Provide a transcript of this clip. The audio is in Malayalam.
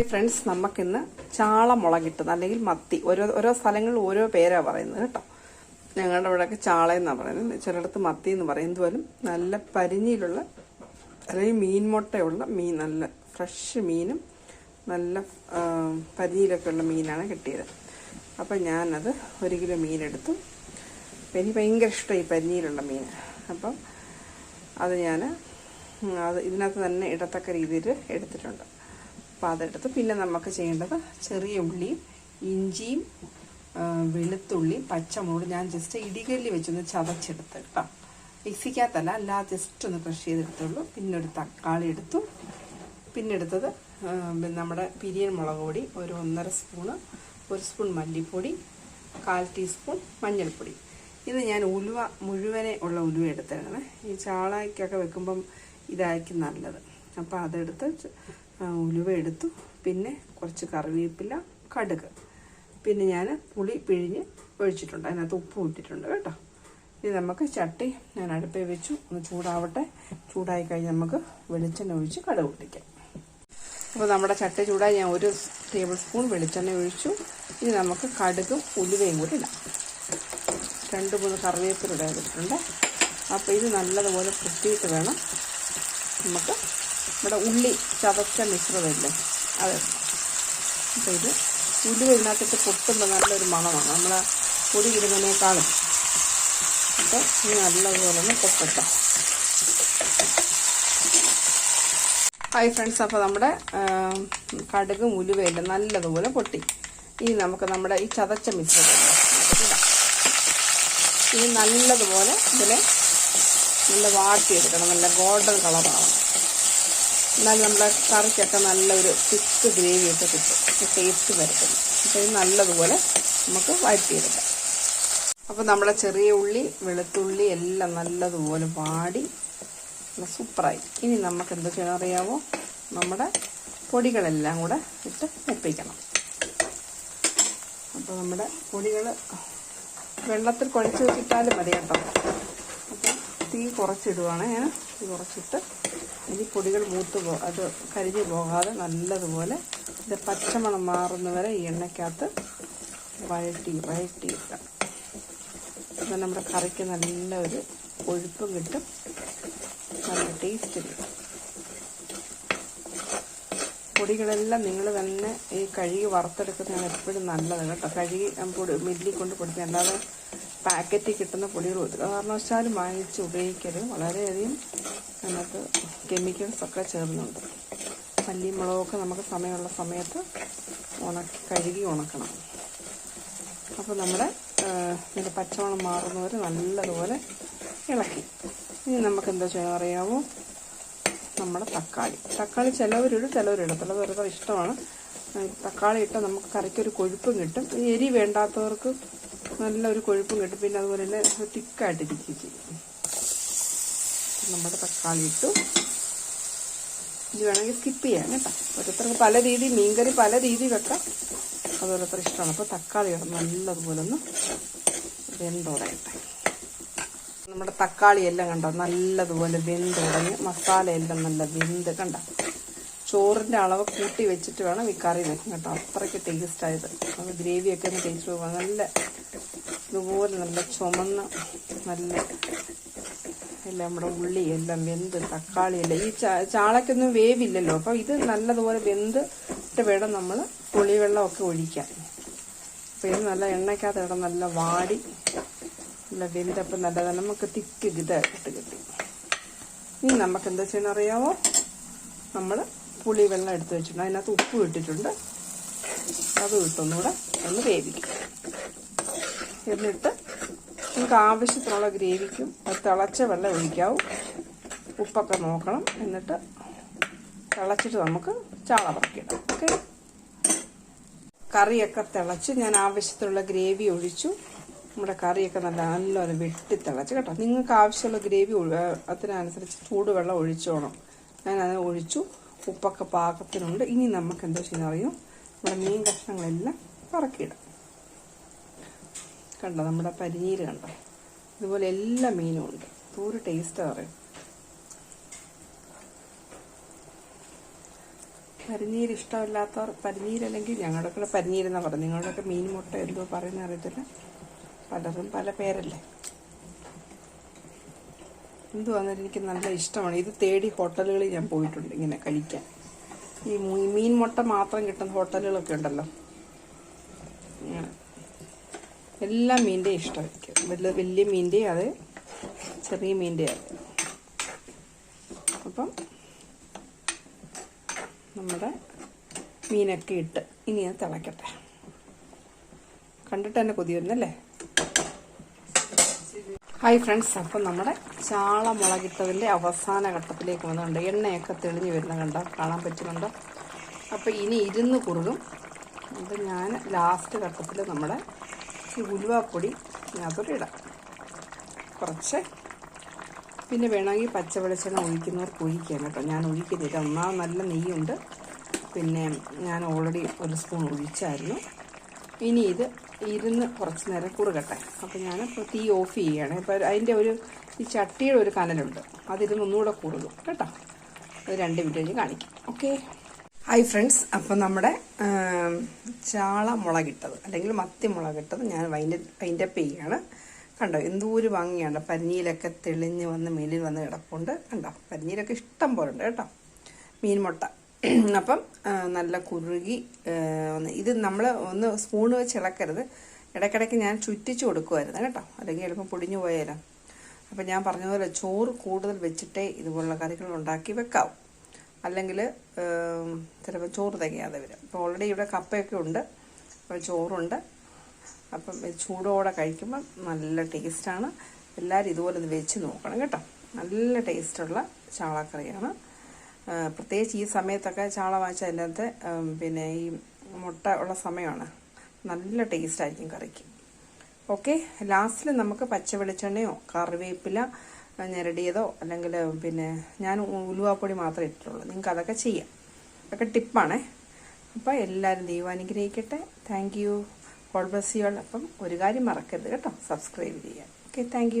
ഹായ് ഫ്രണ്ട്സ് നമുക്കിന്ന് ചാള അല്ലെങ്കിൽ മത്തി. ഓരോ ഓരോ സ്ഥലങ്ങളിൽ ഓരോ പേരാണ് പറയുന്നത് കേട്ടോ. ഞങ്ങളുടെ ഇവിടെയൊക്കെ ചാള എന്നാണ് പറയുന്നത്. ചിലയിടത്ത് മത്തി എന്ന് പറയും. എന്തുപോലും നല്ല പരിഞ്ഞിയിലുള്ള അല്ലെങ്കിൽ മീൻ മുട്ടയുള്ള മീൻ നല്ല ഫ്രഷ് മീനും നല്ല പരിഞ്ഞിയിലൊക്കെ ഉള്ള മീനാണ് കിട്ടിയത്. അപ്പം ഞാനത് ഒരു കിലോ മീനെടുത്തു. എനിക്ക് ഭയങ്കര ഇഷ്ടമായി പരിഞ്ഞിയിലുള്ള മീൻ. അപ്പം അത് ഞാൻ അത് ഇതിനകത്ത് തന്നെ ഇടത്തക്ക രീതിയിൽ എടുത്തിട്ടുണ്ട്. അപ്പോൾ അതെടുത്ത് പിന്നെ നമുക്ക് ചെയ്യേണ്ടത് ചെറിയ ഉള്ളിയും ഇഞ്ചിയും വെളുത്തുള്ളി പച്ചമുളക് ഞാൻ ജസ്റ്റ് ഇടികല്ലി വെച്ചൊന്ന് ചതച്ചെടുത്ത് കേട്ടോ മിക്സിക്കകത്തല്ല അല്ലാതെ ജസ്റ്റ് ഒന്ന് ക്രഷ് ചെയ്തെടുത്തുള്ളൂ. പിന്നെ ഒരു തക്കാളി എടുത്തു. പിന്നെ എടുത്തത് നമ്മുടെ പിരിയൻ മുളക് പൊടി ഒരു ഒന്നര സ്പൂണ് ഒരു സ്പൂൺ മല്ലിപ്പൊടി കാൽ ടീസ്പൂൺ മഞ്ഞൾപ്പൊടി. ഇത് ഞാൻ ഉലുവ മുഴുവനെ ഉള്ള ഉലുവ എടുത്തിടണേ ഈ ചാളയ്ക്കൊക്കെ വെക്കുമ്പം ഇതായിരിക്കും നല്ലത്. അപ്പോൾ അതെടുത്ത് ഉലുവ എടുത്തു. പിന്നെ കുറച്ച് കറിവേപ്പില കടുക്. പിന്നെ ഞാൻ പുളി പിഴിഞ്ഞ് ഒഴിച്ചിട്ടുണ്ട്. അതിനകത്ത് ഉപ്പ് ഇട്ടിട്ടുണ്ട് കേട്ടോ. ഇനി നമുക്ക് ചട്ടി ഞാൻ അടുപ്പിൽ വെച്ചു. ഒന്ന് ചൂടാവട്ടെ. ചൂടായി കഴിഞ്ഞ് നമുക്ക് വെളിച്ചെണ്ണ ഒഴിച്ച് കടുക് പൊട്ടിക്കാം. അപ്പോൾ നമ്മുടെ ചട്ടി ചൂടായി ഞാൻ ഒരു ടേബിൾ സ്പൂൺ വെളിച്ചെണ്ണ ഒഴിച്ചു. ഇനി നമുക്ക് കടുകും ഉലുവയും കൂടി ഇടാം. രണ്ട് മൂന്ന് കറിവേപ്പില ഇട്ടിട്ടുണ്ട് അപ്പോൾ ഇത് നല്ലതുപോലെ പൊട്ടിയിട്ട് വേണം നമുക്ക് ഇവിടെ ഉള്ളി ചതച്ച മിശ്രിതമില്ലേ? അത് അപ്പോൾ ഇത് ഉള്ളി ഇതിനകത്തിട്ട് പൊട്ടുമ്പോൾ നല്ലൊരു മണമാണ്. നമ്മൾ പൊടി ഇടുന്നതിനേക്കാളും അപ്പോൾ ഇനി നല്ലതുപോലെ ഒന്ന് പൊട്ടിട്ടാം. ഹായ് ഫ്രണ്ട്സ് അപ്പോൾ നമ്മുടെ കടുകും ഉലുവയെല്ലാം നല്ലതുപോലെ പൊട്ടി. ഇനി നമുക്ക് നമ്മുടെ ഈ ചതച്ച മിശ്രിതം ഇടാം ഇനി നല്ലതുപോലെ ഇതിനെ നല്ല വാട്ടിയെടുക്കണം. നല്ല ഗോൾഡൻ കളറാവണം. എന്നാൽ നമ്മുടെ കറിക്കൊക്കെ നല്ലൊരു തിക്ക് ഗ്രേവി ഒക്കെ കിട്ടും. ടേസ്റ്റ് വരത്തുള്ളൂ അപ്പോൾ ഇത് നല്ലതുപോലെ നമുക്ക് വഴറ്റിയെടുക്കാം. അപ്പോൾ നമ്മുടെ ചെറിയ ഉള്ളി വെളുത്തുള്ളി എല്ലാം നല്ലതുപോലെ വാടി സൂപ്പറായി. ഇനി നമുക്ക് എന്ത് ചെയ്യണം അറിയാമോ നമ്മുടെ പൊടികളെല്ലാം കൂടെ ഇട്ട് ഒപ്പിക്കണം അപ്പോൾ നമ്മുടെ പൊടികൾ വെള്ളത്തിൽ കുഴച്ച് വെച്ചിട്ടാലും മതി കേട്ടോ. അപ്പം തീ കുറച്ചിടുവാണ് ഞാൻ. തീ കുറച്ചിട്ട് ഈ പൊടികൾ മൂത്ത് പോ അത് കരിഞ്ഞു പോകാതെ നല്ലതുപോലെ ഇത് പച്ചമണം മാറുന്നവരെ ഈ എണ്ണയ്ക്കകത്ത് വഴട്ടി വഴറ്റിയിട്ടാം അപ്പം നമ്മുടെ കറിക്ക് നല്ല ഒരു കൊഴുപ്പും കിട്ടും. നല്ല ടേസ്റ്റ് കിട്ടും. പൊടികളെല്ലാം നിങ്ങൾ തന്നെ ഈ കഴുകി വറുത്തെടുക്കുന്നതാണ് എപ്പോഴും നല്ലത് കേട്ടോ. കഴുകി പൊടി മില്ലിൽ കൊണ്ട് പൊടിക്കുക. അല്ലാതെ പാക്കറ്റിൽ കിട്ടുന്ന പൊടികൾ ഒരു കാരണവശാലും വാങ്ങിച്ച് ഉപയോഗിക്കരുത്. വളരെയധികം അതിനകത്ത് കെമിക്കൽസ് ഒക്കെ ചേർന്നുണ്ട്. മല്ലിയും മുളകൊക്കെ നമുക്ക് സമയമുള്ള സമയത്ത് ഉണക്കി കഴുകി ഉണക്കണം. അപ്പോൾ നമ്മുടെ ഇതിന്റെ പച്ചമണം മാറുന്നവർ നല്ലതുപോലെ ഇളക്കി. ഇനി നമുക്ക് എന്താ ചെയ്യാൻ അറിയാമോ നമ്മുടെ തക്കാളി. തക്കാളി ചിലവരിടും ചിലവരിടത്തില്ല. അത് ഓരോരുത്തർ ഇഷ്ടമാണ്. തക്കാളി ഇട്ടാൽ നമുക്ക് കറിക്കൊരു കൊഴുപ്പും കിട്ടും. എരി വേണ്ടാത്തവർക്ക് നല്ലൊരു കൊഴുപ്പും കിട്ടും. പിന്നെ അതുപോലെ തന്നെ തിക്കായിട്ട് ചെയ്യും. നമ്മുടെ തക്കാളി ഇട്ടു. ഇത് വേണമെങ്കിൽ സ്കിപ്പ് ചെയ്യാം കേട്ടോ. ഓരോരുത്തർക്ക് പല രീതി മീൻകറി പല രീതി വെക്കാം. അത് ഓരോരുത്തർ ഇഷ്ടമാണ്. അപ്പോൾ തക്കാളി ഇടണം. നല്ലതുപോലെ ഒന്ന് വെന്തുടയട്ടെ. നമ്മുടെ തക്കാളി എല്ലാം കണ്ടോ? നല്ലതുപോലെ വെന്തുടഞ്ഞ് മസാല എല്ലാം നല്ല വെന്ത് കണ്ട. ചോറിന്റെ അളവ് കൂട്ടി വെച്ചിട്ട് വേണം ഈ കറി വെക്കും കേട്ടോ. അത്രയ്ക്ക് ടേസ്റ്റ് ആയത്. അത് ഗ്രേവിയൊക്കെ ഒന്ന് ടേസ്റ്റ് പോകാം നല്ല ഇതുപോലെ നല്ല ചുമന്ന നല്ല എല്ലാം നമ്മുടെ ഉള്ളി എല്ലാം വെന്ത് തക്കാളി എല്ലാം. ഈ ചാളക്കൊന്നും വേവില്ലല്ലോ. അപ്പം ഇത് നല്ലതുപോലെ വെന്ത് ഇട്ട് വേണം നമ്മൾ പുളിവെള്ളമൊക്കെ ഒഴിക്കാൻ. അപ്പം ഇത് നല്ല എണ്ണയ്ക്കകത്ത് ഇടം നല്ല വാടി. നല്ല വെന്തപ്പം നല്ലതാണ് നമുക്ക് തിക്ക് ഇതായിട്ട് കിട്ടി. ഇനി നമുക്ക് എന്താ ചെയ്യണം അറിയാമോ നമ്മൾ പുളി വെള്ളം എടുത്ത് വെച്ചിട്ടുണ്ട്. അതിനകത്ത് ഉപ്പ് ഇട്ടിട്ടുണ്ട്. അത് ഇട്ടൊന്നുകൂടെ ഒന്ന് വേവിക്കും. എന്നിട്ട് നമുക്ക് ആവശ്യത്തിനുള്ള ഗ്രേവിക്കും തിളച്ച വെള്ളം ഒഴിക്കാവും. ഉപ്പൊക്കെ നോക്കണം. എന്നിട്ട് തിളച്ചിട്ട് നമുക്ക് ചാള പറക്കിയിടാം ഓക്കെ? കറിയൊക്കെ തിളച്ച് ഞാൻ ആവശ്യത്തിനുള്ള ഗ്രേവി ഒഴിച്ചു. നമ്മുടെ കറിയൊക്കെ നല്ല നല്ലോണം വെട്ടി തിളച്ച് കേട്ടോ. നിങ്ങൾക്ക് ആവശ്യമുള്ള ഗ്രേവി അതിനനുസരിച്ച് ചൂടുവെള്ളം ഒഴിച്ചോണം. ഞാൻ അത് ഒഴിച്ചു. ഉപ്പൊക്കെ പാകത്തിനുണ്ട്. ഇനി നമുക്ക് എന്താ ചെയ്യുന്ന അറിയും നമ്മുടെ മീൻ കഷ്ണങ്ങളെല്ലാം പറക്കിയിടാം കണ്ടോ? നമ്മുടെ പരിനീർ കണ്ടോ? ഇതുപോലെ എല്ലാ മീനും ഉണ്ട്. ഒരു ടേസ്റ്റ് പറയും. പരിനീർ ഇഷ്ടമില്ലാത്തവർ പരിനീര് അല്ലെങ്കിൽ ഞങ്ങളുടെ കൂടെ പരിനീരെന്നാ പറയുന്നത്. നിങ്ങളുടെയൊക്കെ മീൻ മുട്ട എന്തോ പറയുന്ന അറിയത്തില്ല? പലരും പല പേരല്ലേ? എന്തുവാണെന്ന് എനിക്ക് നല്ല ഇഷ്ടമാണ്. ഇത് തേടി ഹോട്ടലുകളിൽ ഞാൻ പോയിട്ടുണ്ട് ഇങ്ങനെ കഴിക്കാൻ. ഈ മീൻ മുട്ട മാത്രം കിട്ടുന്ന ഹോട്ടലുകളൊക്കെ ഉണ്ടല്ലോ. എല്ലാ മീന്റെയും ഇഷ്ടമായിരിക്കും വലിയ വലിയ മീന്റെയും അത് ചെറിയ മീന്റെ അത് അപ്പം നമ്മുടെ മീനൊക്കെ ഇട്ട് ഇനി അത് തിളക്കട്ടെ. കണ്ടിട്ട് തന്നെ കൊതി വരുന്നല്ലേ? Hi friends. അപ്പം നമ്മുടെ ചാള മുളകിട്ടതിന്റെ അവസാന ഘട്ടത്തിലേക്ക് വന്നിട്ടുണ്ട്. എണ്ണയൊക്കെ തെളിഞ്ഞു വരുന്ന കണ്ടോ? കാണാൻ പറ്റുന്നുണ്ടോ? അപ്പം ഇനി ഇരുന്ന് കുറുകും. അപ്പം ഞാൻ ലാസ്റ്റ് ഘട്ടത്തിൽ നമ്മുടെ ഈ ഉലുവാപ്പൊടി ഇടാം. കുറച്ച്. പിന്നെ വേണമെങ്കിൽ പച്ച വെളിച്ചെണ്ണ ഒഴിക്കുന്നവർക്ക് ഒഴിക്കാം കേട്ടോ. ഞാൻ ഒഴിക്കുന്നില്ല ഒന്നാമത് നല്ല നെയ്യുണ്ട്. പിന്നെ ഞാൻ ഓൾറെഡി ഒരു സ്പൂൺ ഒഴിച്ചായിരുന്നു. ഇനി ഇത് ഇരുന്ന് കുറച്ച് നേരം കുറുകട്ടെ. അപ്പോൾ ഞാൻ ഇപ്പോൾ തീ ഓഫ് ചെയ്യുകയാണ് അപ്പോൾ അതിന്റെ ഒരു ഈ ചട്ടിയുടെ ഒരു കനലുണ്ട്. അതിരുന്ന് ഒന്നുകൂടെ കുറുകും. കേട്ടോ? അത് രണ്ട് മിനിറ്റ് കഴിഞ്ഞ് കാണിക്കും. ഓക്കെ ഹായ് ഫ്രണ്ട്സ് അപ്പം നമ്മുടെ ചാള മുളകിട്ടത് അല്ലെങ്കിൽ മത്തി മുളകിട്ടത് ഞാൻ വൈന്റെ വൈൻഡപ്പ് ചെയ്യുകയാണ് കണ്ടോ എന്തോരു ഭംഗിയാണ്. പരിഞ്ഞിയിലൊക്കെ തെളിഞ്ഞ് വന്ന് മേലിൽ വന്ന് കിടപ്പുണ്ട്. കണ്ടോ പരിഞ്ഞിയിലൊക്കെ ഇഷ്ടം പോലെ ഉണ്ട് കേട്ടോ. മീൻ മുട്ട അപ്പം നല്ല കുറുകി ഇത് നമ്മൾ ഒന്ന് സ്പൂൺ വെച്ച് ഇളക്കരുത്. ഇടയ്ക്കിടയ്ക്ക് ഞാൻ ചുറ്റിച്ച് കൊടുക്കുമായിരുന്നു കേട്ടോ. അല്ലെങ്കിൽ ചിലപ്പം പൊടിഞ്ഞു പോയാലോ അപ്പം ഞാൻ പറഞ്ഞതുപോലെ ചോറ് കൂടുതൽ വെച്ചിട്ടേ ഇതുപോലുള്ള കറികൾ ഉണ്ടാക്കി വെക്കാവൂ. അല്ലെങ്കിൽ ചിലപ്പോൾ ചോറ് തികയാതെ വരും. അപ്പോൾ ഓൾറെഡി ഇവിടെ കപ്പയൊക്കെ ഉണ്ട്. അപ്പോൾ ചോറുണ്ട്. അപ്പം ചൂടോടെ കഴിക്കുമ്പം നല്ല ടേസ്റ്റാണ്. എല്ലാവരും ഇതുപോലെ ഒന്ന് വെച്ച് നോക്കണം കേട്ടോ. നല്ല ടേസ്റ്റുള്ള ചാളക്കറിയാണ്. പ്രത്യേകിച്ച് ഈ സമയത്തൊക്കെ ചാള വാങ്ങിച്ച അതിനകത്ത് പിന്നെ ഈ മുട്ട ഉള്ള സമയമാണ്. നല്ല ടേസ്റ്റായിരിക്കും കറിക്ക്. ഓക്കെ ലാസ്റ്റിൽ നമുക്ക് പച്ച വെളിച്ചെണ്ണയോ കറിവേപ്പില ഞെരടിയതോ അല്ലെങ്കിൽ പിന്നെ ഞാൻ ഉലുവാപ്പൊടി മാത്രമേ ഇട്ടിട്ടുള്ളൂ. നിങ്ങൾക്ക് അതൊക്കെ ചെയ്യാം. അതൊക്കെ ടിപ്പാണേ. അപ്പോൾ എല്ലാവരും ദൈവം അനുഗ്രഹിക്കട്ടെ. Thank you God bless you അപ്പം ഒരു കാര്യം മറക്കരുത് കേട്ടോ. സബ്സ്ക്രൈബ് ചെയ്യാൻ. Okay thank